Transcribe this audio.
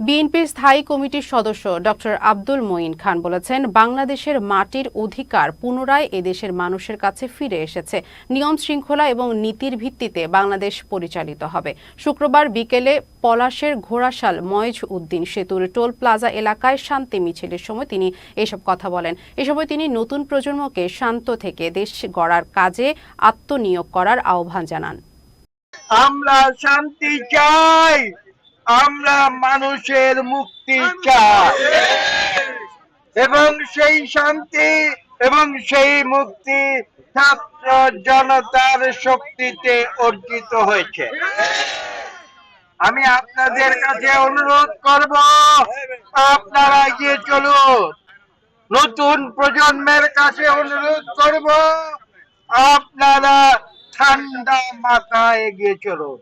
বিএনপির স্থায়ী কমিটির সদস্য ডক্টর আব্দুল মঈন খান বলেছেন, বাংলাদেশের মাটির অধিকার পুনরায় এদেশের মানুষের কাছে ফিরে এসেছে। নিয়ম শৃঙ্খলা এবং নীতির ভিত্তিতে বাংলাদেশ পরিচালিত হবে। শুক্রবার বিকেলে পলাশের ঘোড়াশাল ময়জ উদ্দিন সেতুর টোল প্লাজা এলাকায় শান্তি মিছিলের সময় তিনি এসব কথা বলেন। এ সময় তিনি নতুন প্রজন্মকে শান্ত থেকে দেশ গড়ার কাজে আত্মনিয়োগ করার আহ্বান জানান। আমরা শান্তি চাই। আমরা মানুষের মুক্তি চাই। এবং সেই শান্তি এবং সেই মুক্তি ছাত্র জনতার শক্তিতে অর্জিত হয়েছে। আমি আপনাদের কাছে অনুরোধ করব, আপনারা এগিয়ে চলুন। নতুন প্রজন্মের কাছে অনুরোধ করব, আপনারা ঠান্ডা মাথায় এগিয়ে চলুন।